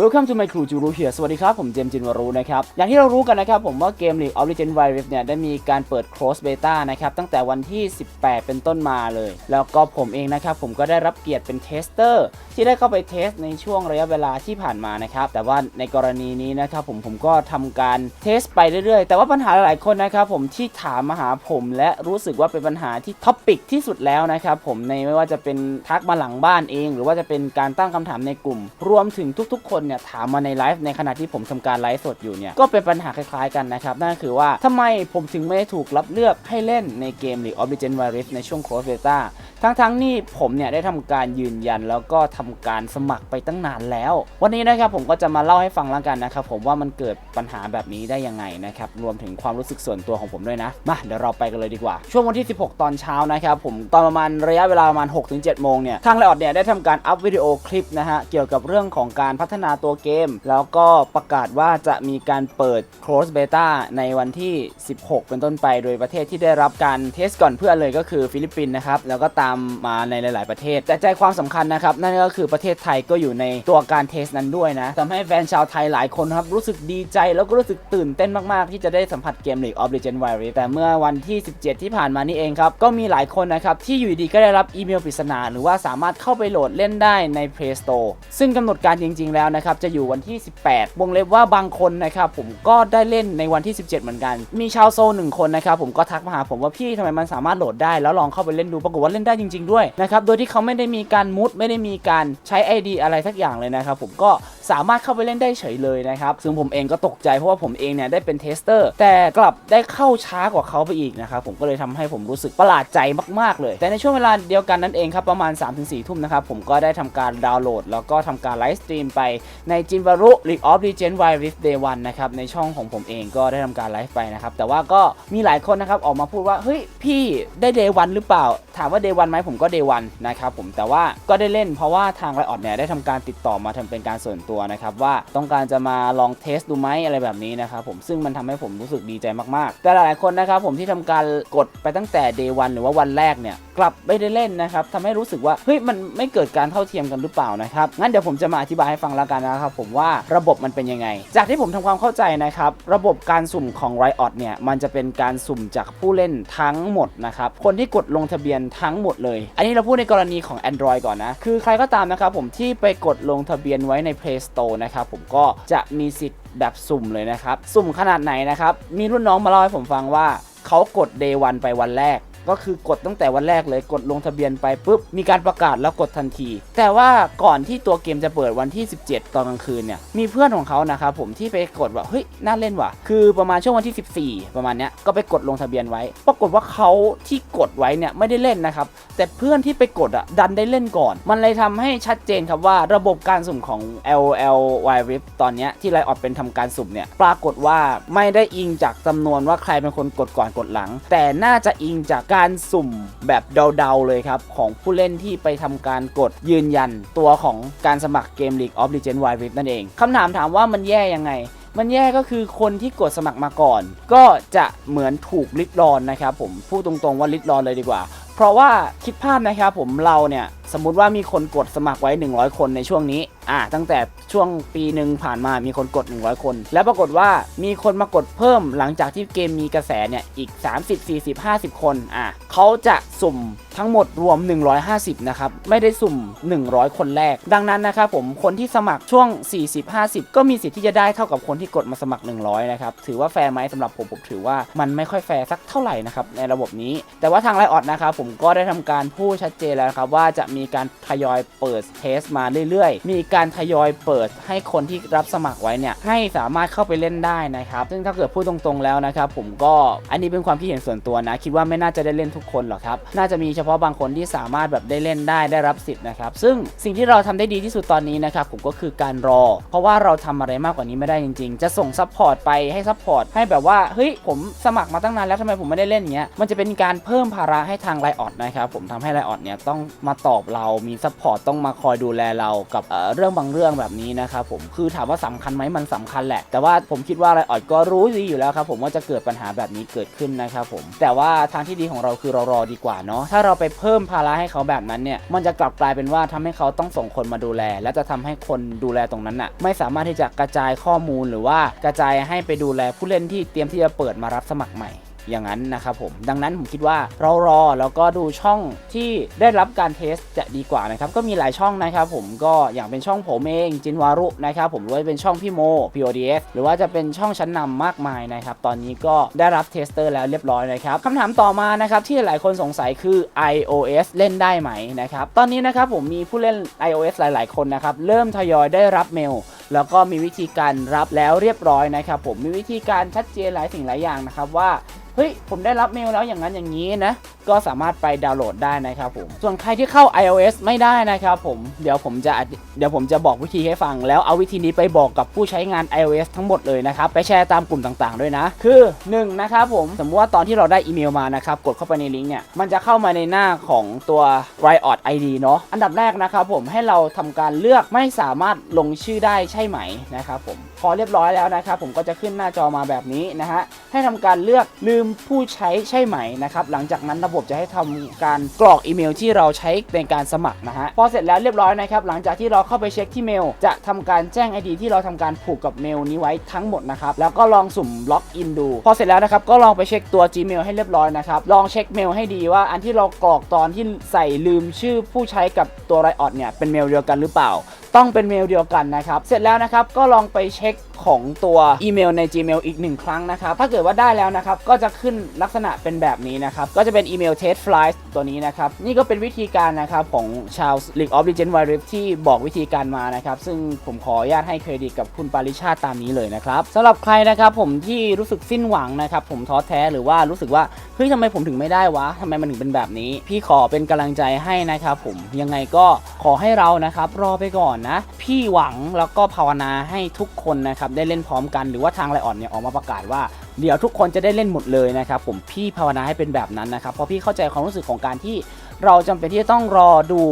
Welcome to my crew จูรูเฮียสวัสดีครับ ผมเจมส์จินวารุนะครับ อย่างที่เรารู้กันนะครับ ผมว่าเกม League of Legends Wild Rift เนี่ยได้มีการเปิด Close Beta นะครับ ตั้งแต่วันที่ 18 เป็นต้นมาเลย แล้วก็ผมเองนะครับ ผมก็ได้รับเกียรติเป็นเทสเตอร์ที่ได้เข้าไปเทสในช่วงระยะเวลาที่ผ่านมานะครับ แต่ว่าในกรณีนี้นะครับผมผมก็ทำการเทสไปเรื่อยๆ แต่ว่าปัญหาหลายคนนะครับผมที่ถามมาหาผมและรู้สึกว่าเป็นปัญหาที่ท็อปปิกที่สุดแล้วนะครับผมในไม่ว่าจะเป็นทักมาหลังบ้านเอง หรือว่าจะเป็นการตั้งคำถามในกลุ่ม รวมถึงทุกๆ คนเนี่ยถามมาในไลฟ์ในขณะที่ผมทำการไลฟ์สดอยู่เนี่ยก็เป็นปัญหาคล้ายๆกันนะครับนั่นคือว่าทำไมผมถึงไม่ได้ถูกรับเลือกให้เล่นในเกม League of Legends Wild Rift ในช่วง Close Beta ทั้งๆนี่ผมเนี่ยได้ทำการยืนยันแล้วก็ทำการสมัครไปตั้งนานแล้ว วันนี้นะครับผมก็จะมาเล่าให้ฟังแล้วกันนะครับผมว่ามันเกิดปัญหาแบบนี้ได้ยังไงนะครับรวมถึงความรู้สึกส่วนตัวของผมด้วยนะมาเดี๋ยวเราไปกันเลยดีกว่า ช่วงวันที่ 16 ตอนเช้านะครับผมตอนประมาณระยะเวลาประมาณ 6-7 โมงเนี่ยทางไลออดเนี่ยได้ทำการอัพวิดีโอคลิปนะฮะเกี่ยวกับเรื่องของการพัฒนาตัวเกม แล้วก็ประกาศว่าจะมีการเปิด close beta ในวันที่ 16 เป็นต้นไป โดยประเทศที่ได้รับการเทสก่อนเพื่อนเลยก็คือฟิลิปปินส์นะครับ แล้วก็ตามมาในหลาย ๆ ประเทศ แต่ใจความสำคัญนะครับ นั่นก็คือประเทศไทยก็อยู่ในตัวการเทสนั้นด้วยนะทำให้แฟนชาวไทยหลายคนครับรู้สึกดีใจแล้วก็รู้สึกตื่นเต้นมาก ๆ ที่จะได้สัมผัสเกม League of Legends Wild Rift แต่เมื่อวันที่ 17 ที่ผ่านมานี่เองครับ ก็มีหลายคนนะครับ ที่อยู่ดีก็ได้รับอีเมลปริศนา หรือว่าสามารถเข้าไปโหลดเล่นได้ใน Play Store ซึ่งกำหนดการจริง ๆ แล้วนะครับจะอยู่วันที่ 18 วงเล็บว่าบางคนนะครับผมก็ได้เล่นในวันที่ 17 เหมือนกัน มีชาวโซนหนึ่งคนนะครับผมก็ทักมาหาผมว่าพี่ทำไมมันสามารถโหลดได้แล้วลองเข้าไปเล่นดูปรากฏว่าเล่นได้จริง ๆด้วยนะครับโดยที่เขาไม่ได้มีการมุดไม่ได้มีการใช้ ID อะไรสักอย่างเลยนะครับผมก็สามารถเข้าไปเล่นได้เฉยเลยนะครับ ซึ่งผมเองก็ตกใจเพราะว่าผมเองเนี่ยได้เป็นเทสเตอร์ แต่กลับได้เข้าช้ากว่าเขาไปอีกนะครับ ผมก็เลยทำให้ผมรู้สึกประหลาดใจมาก ๆ เลย แต่ในช่วงเวลาเดียวกันนั่นเองครับประมาณ 3-4 ทุ่มนะครับ ผมก็ได้ทำการดาวน์โหลด แล้วก็ทำการไลฟ์สตรีมไปในจินวารุ League of Legends Wild Rift Day 1นะครับในช่องของผมเองก็ได้ทำการไลฟ์ไปนะครับแต่ว่าก็มีหลายคนนะครับออกมาพูดว่าเฮ้ยพี่ได้ Day 1หรือเปล่า ถามว่า Day 1ไหมผมก็ Day 1นะครับผมแต่ว่าก็ได้เล่นเพราะว่าทางไรออดเนี่ยได้ทำการติดต่อมาทำเป็นการส่วนตัวนะครับว่าต้องการจะมาลองเทสดูไหมอะไรแบบนี้นะครับผมซึ่งมันทำให้ผมรู้สึกดีใจมากๆ แต่หลายๆคนนะครับผมที่ทำการกดไปตั้งแต่ Day 1หรือว่าวันแรกเนี่ยกลับไม่ได้เล่นนะครับทำให้รู้สึกว่าเฮ้ยมันไม่เกิดการเท่าเทียมกันหรือเปล่านะครับงั้นเดี๋ยวผมจะมาอธิบายให้ฟังแล้วกันนะครับผมว่าระบบมันเป็นยังไง จากที่ผมทำความเข้าใจนะครับระบบการสุ่มของ Riot เนี่ยมันจะเป็นการสุ่มจากผู้เล่นทั้งหมดนะครับคนที่กดลงทะเบียนทั้งหมดเลย อันนี้เราพูดในกรณีของ Android ก่อนนะคือใครก็ตามนะครับผมที่ไปกดลงทะเบียนไว้ใน Play Store นะครับผมก็จะมีสิทธิ์แบบสุ่มเลยนะครับ สุ่มขนาดไหนนะครับ มีรุ่นน้องมาเล่าให้ผมฟังว่าเขากด Day 1 ไปวันแรก ก็คือกดตั้งแต่วันแรกเลยกดลงทะเบียนไปปุ๊บมีการประกาศแล้วกดทันที แต่ว่าก่อนที่ตัวเกมจะเปิดวันที่ 17 ตอนกลางคืนเนี่ยมีเพื่อนของเขานะครับผมที่ไปกดว่าเฮ้ยน่าเล่นว่ะ คือประมาณช่วงวันที่ 14 ประมาณเนี้ยก็ไปกดลงทะเบียนไว้ ปรากฏว่าเขาที่กดไว้เนี่ยไม่ได้เล่นนะครับแต่เพื่อนที่ไปกดอะดันได้เล่นก่อน มันเลยทำให้ชัดเจนครับว่าระบบการสุ่มของ LL Y Rift ตอนเนี้ยที่ไลออดเป็นทำการสุ่มเนี่ยปรากฏว่าไม่ได้อิงจากจำนวนว่าใครเป็นคนกดก่อนกดหลัง แต่น่าจะอิงจากการสุ่มแบบเดาๆเลยครับ ของผู้เล่นที่ไปทำการกดยืนยันตัวของการสมัครเกม League of Legends Wild Rift นั่นเองคำถามถามว่ามันแย่ยังไง มันแย่ก็คือคนที่กดสมัครมาก่อน ก็จะเหมือนถูกลิดรอนนะครับผมพูดตรงๆว่าลิดรอนเลยดีกว่า เพราะว่าคิดภาพนะครับผมเราเนี่ย สมมุติว่ามีคนกดสมัครไว้ 100 คนในช่วงนี้ อ่า ตั้งแต่ช่วงปีหนึ่งผ่านมามีคนกด 100 คน แล้วปรากฏว่ามีคนมากดเพิ่มหลังจากที่เกมมีกระแสเนี่ยอีก 30 40 50 คน อะเขาจะสุ่มทั้งหมดรวม 150 นะครับ ไม่ได้สุ่ม 100 คนแรก ดังนั้นนะครับผม คนที่สมัครช่วง 40 50 ก็มีสิทธิ์ที่จะได้เท่ากับคนที่กดมาสมัคร 100 นะครับ ถือว่าแฟร์ไหมสำหรับผม ผมถือว่ามันไม่ค่อยแฟร์สักเท่าไหร่นะครับในระบบนี้ แต่ว่าทางไลออดนะครับผมก็ได้ทำการพูดชัดเจนแล้วครับว่าจะมีีการทยอยเปิดเทสมาเรื่อยๆ มีการทยอยเปิดให้คนที่รับสมัครไว้เนี่ยให้สามารถเข้าไปเล่นได้นะครับ ซึ่งถ้าเกิดพูดตรงๆแล้วนะครับ ผมก็อันนี้เป็นความคิดเห็นส่วนตัวนะ คิดว่าไม่น่าจะได้เล่นทุกคนหรอกครับ น่าจะมีเฉพาะบางคนที่สามารถแบบได้เล่นได้ได้รับสิทธิ์นะครับ ซึ่งสิ่งที่เราทำได้ดีที่สุดตอนนี้นะครับผมก็คือการรอ เพราะว่าเราทำอะไรมากกว่านี้ไม่ได้จริง ๆ จะส่งซัพพอร์ตไปให้ซัพพอร์ตให้แบบว่าเฮ้ยผมสมัครมาตั้งนานแล้วทำไมผมไม่ได้เล่นเงี้ยมันจะเป็นการเพิ่มภาระให้ทางไลออดนะครับผมทำให้ไลออดเนี่ยต้องมาตอบอบเรา มีซัพพอร์ตต้องมาคอยดูแลเรากับเเรื่องบางเรื่องแบบนี้นะครับผมคือถามว่าสำคัญไหมมันสำคัญแหละ แต่ว่าผมคิดว่าไรออดก็รู้ดีอยู่แล้วครับผมว่าจะเกิดปัญหาแบบนี้เกิดขึ้นนะครับผมแต่ว่าทางที่ดีของเราคือเรารอดีกว่าเนาะถ้าเราไปเพิ่มภาระให้เขาแบบนั้นเนี่ยมันจะกลับกลายเป็นว่าทำให้เขาต้องส่งคนมาดูแล และจะทำให้คนดูแลตรงนั้นน่ะไม่สามารถที่จะกระจายข้อมูลหรือว่ากระจายให้ไปดูแลผู้เล่นที่เตรียมที่จะเปิดมารับสมัครใหม่ อย่างนั้นนะครับผมดังนั้นผมคิดว่าเรารอแล้วก็ดูช่องที่ได้รับการเทสจะดีกว่านะครับก็มีหลายช่องนะครับผมก็อย่างเป็นช่องผมเองจินวารุนะครับผมหรือว่าเป็นช่องพี่โม PODS หรือว่าจะเป็นช่องชั้นนำมากมายนะครับตอนนี้ก็ได้รับเทสเตอร์แล้วเรียบร้อยนะครับคำถามต่อมานะครับที่หลายคนสงสัยคือ iOS เล่นได้ไหมนะครับตอนนี้นะครับผมมีผู้เล่น iOS หลาย ๆ คนนะครับเริ่มทยอยได้รับเมลแล้วก็มีวิธีการรับแล้วเรียบร้อยนะครับผมมีวิธีการชัดเจนหลายสิ่งหลายอย่างนะครับว่า เฮ้ยผมได้รับเมลแล้วอย่างนั้นอย่างนี้นะ ก็สามารถไปดาวน์โหลดได้นะครับผม ส่วนใครที่เข้า iOS ไม่ได้นะครับผมเดี๋ยวผมจะเดี๋ยวผมจะบอกวิธีให้ฟัง แล้วเอาวิธีนี้ไปบอกกับผู้ใช้งาน iOS ทั้งหมดเลยนะครับ ไปแชร์ตามกลุ่มต่างๆ ด้วยนะ คือ 1 นะครับผมสมมติว่าตอนที่เราได้อีเมลมานะครับกดเข้าไปในลิงก์เนี่ยมันจะเข้ามาในหน้าของตัว Riot ID เนาะอันดับแรกนะครับผมให้เราทำการเลือกไม่สามารถลงชื่อได้ใช่ไหมนะครับผมพอเรียบร้อยแล้วนะครับผมก็จะขึ้นหน้าจอมาแบบนี้นะฮะให้ทำการเลือกลืมผู้ใช้ใช่ไหมนะครับหลังจากนั้นระบบจะให้ทำการกรอกอีเมลที่เราใช้ในการสมัครนะฮะพอเสร็จแล้วเรียบร้อยนะครับหลังจากที่เราเข้าไปเช็คที่เมล จะทำการแจ้ง ID ที่เราทำการผูกกับเมลนี้ไว้ทั้งหมดนะครับแล้วก็ลองสุ่มล็อกอินดู พอเสร็จแล้วนะครับก็ลองไปเช็คตัว Gmail ให้เรียบร้อยนะครับลองเช็คเมลให้ดีว่าอันที่เรากรอกตอนที่ใส่ลืมชื่อผู้ใช้กับตัวไรออดเนี่ยเป็นเมลเดียวกันหรือเปล่า ต้องเป็นเมลเดียวกันนะครับ เสร็จแล้วนะครับก็ลองไปเช็คของตัวอีเมลใน Gmail อีกหนึ่งครั้งนะครับ ถ้าเกิดว่าได้แล้วนะครับ ก็จะขึ้นลักษณะเป็นแบบนี้นะครับ ก็จะเป็นอีเมล test flight ตัวนี้นะครับ นี่ก็เป็นวิธีการนะครับของชาว League of Legends Wild Rift ที่บอกวิธีการมานะครับ ซึ่งผมขออนุญาตให้เครดิตกับคุณปาริชาตตามนี้เลยนะครับสำหรับใครนะครับผมที่รู้สึกสิ้นหวังนะครับ ผมท้อแท้หรือว่ารู้สึกว่าเฮ้ยทำไมผมถึงไม่ได้วะทำไมมันถึงเป็นแบบนี้ พี่ขอเป็นกำลังใจให้นะครับผมยังไงก็ขอให้เรานะครับรอไปก่อนนะ พี่หวังแล้วก็ภาวนาให้ทุกคนนะครับได้เล่นพร้อมกันหรือว่าทางไลออนเนี่ยออกมาประกาศว่าเดี๋ยวทุกคนจะได้เล่นหมดเลยนะครับผมพี่ภาวนาให้เป็นแบบนั้นนะครับเพราะพี่เข้าใจความรู้สึกของการที่เราจำเป็นที่จะต้องรอดู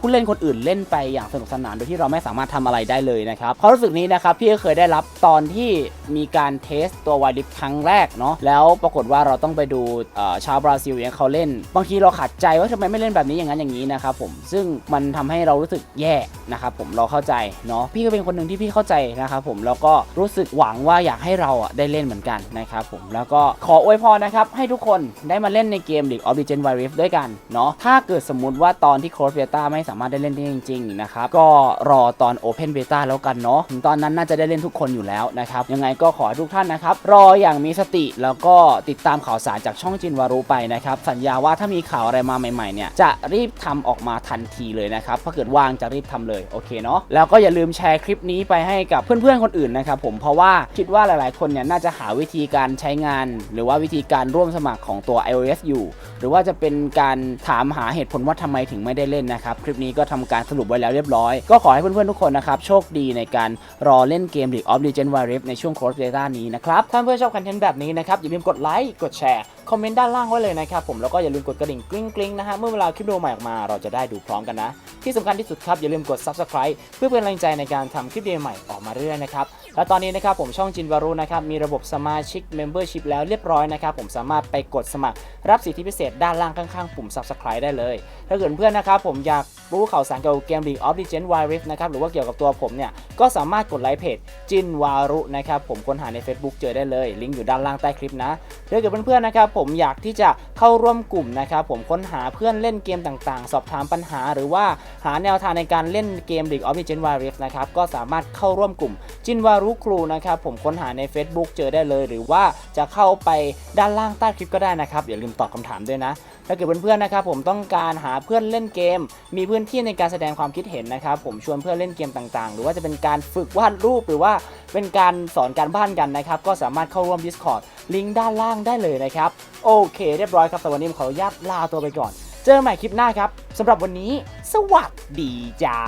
ผู้เล่นคนอื่นเล่นไปอย่างสนุกสนานโดยที่เราไม่สามารถทำอะไรได้เลยนะครับความรู้สึกนี้นะครับพี่ก็เคยได้รับตอนที่มีการเทสตัววายดิฟครั้งแรกเนาะแล้วปรากฏว่าเราต้องไปดูชาวบราซิลเนี่ยเขาเล่น บางทีเราขัดใจว่าทำไมไม่เล่นแบบนี้อย่างนั้นอย่างนี้นะครับผมซึ่งมันทำให้เรารู้สึกแย่นะครับผมเราเข้าใจเนาะพี่ก็เป็นคนหนึ่งที่พี่เข้าใจนะครับผมแล้วก็รู้สึกหวังว่าอยากให้เราอะได้เล่นเหมือนกันนะครับผมแล้วก็ขออวยพรนะครับให้ทุกคนได้มาเล่นในเกม League of Legends Wild Rift ด้วยกันเนาะถ้าเกิดสมมุติว่าตอนที่ Close Beta ไม่สามารถได้เล่นได้จริงๆนะครับก็รอตอน Open Beta แล้วกันเนาะถึงตอนนั้นน่าจะได้เล่นทุกคนอยู่แล้วนะครับยังไงก็ขอให้ทุกท่านนะครับรออย่างมีสติแล้วก็ติดตามข่าวสารจากช่องจินวารุไปนะครับสัญญาว่าถ้ามีข่าวอะไรมาใหม่ๆเนี่ยจะรีบทำออกมาทันทีเลยนะครับถ้าเกิดว่างจะรีบทำเลยโอเคเนาะแล้วก็อย่าลืมแชร์คลิปนี้ไปให้กับเพื่อนๆคนอื่นนะครับผมเพราะว่าคิดว่าหลายๆคนเนี่ยน่าจะหาวิธีการใช้งาน หรือว่าวิธีการร่วมสมัครของตัว iOS อยู่ หรือว่าจะเป็นการถามหาเหตุผลว่าทำไมถึงไม่ได้เล่นนะครับคลิปนี้ก็ทำการสรุปไว้แล้วเรียบร้อย ก็ขอให้เพื่อนๆทุกคนนะครับ โชคดีในการรอเล่นเกม League of Legends Wild Rift ในช่วง Cross Beta นี้นะครับ ถ้าเพื่อนชอบคอนเทนต์แบบนี้นะครับ อย่าลืมกดไลค์กดแชร์ คอมเมนต์ด้านล่างไว้เลยนะครับผมแล้วก็อย่าลืมกดกระดิ่งกริ๊งกริ๊งๆนะฮะเมื่อเวลาคลิปวิดีโอใหม่ออกมาเราจะได้ดูพร้อมกันนะ ที่สำคัญที่สุดครับอย่าลืมกด subscribe เพื่อเป็นกำลังใจในการทำคลิปวิดีโอใหม่ออกมาเรื่อยนะครับแล้วตอนนี้นะครับผมช่องจินวารุนะครับมีระบบสมาชิก Membership แล้วเรียบร้อยนะครับผมสามารถไปกดสมัครรับสิทธิพิเศษด้านล่างข้างๆปุ่ม subscribe ได้เลย ถ้าเกิดเพื่อนนะครับผมอยากรู้ข่าวสารเกี่ยวกับเกม League of Legends Wild Rift นะครับหรือว่าเกี่ยวกับตัวผมเนี่ยก็สามารถกดไลค์เพจจินวารุนะครับผมค้นหาใน Facebook เจอได้เลย ลิงก์อยู่ด้านล่างใต้คลิปนะถ้าเกิดเพื่อนๆนะครับผมมอยากที่จะเข้าร่วมกลุ่มนะครับผมค้นหาเพื่อนเล่นเกมต่างๆ สอบถามปัญหา หรือว่าหาแนวทางในการเล่นเกม League of Legends Wild Rift นะครับก็สามารถเข้าร่วมกลุ่มจินวารุครูนะครับผมค้นหาใน Facebook เจอได้เลย หรือว่าจะเข้าไปด้านล่างใต้คลิปก็ได้นะครับอย่าลืมตอบคำถามด้วยนะถ้าเกิดเพื่อนๆนะครับผมต้องการหาเพื่อนเล่นเกม มีพื้นที่ในการแสดงความคิดเห็นนะครับผมชวนเพื่อนเล่นเกมต่างๆ หรือว่าจะเป็นการฝึกวาดรูปหรือว่าเป็นการสอนการบ้านกันนะครับก็สามารถเข้าร่วม Discord ลิงก์ด้านล่างได้เลยนะครับโอเค เรียบร้อยครับสำหรับวันนี้ผมขออนุญาตลาตัวไปก่อน เจอใหม่คลิปหน้าครับสำหรับวันนี้ สวัสดีจ้า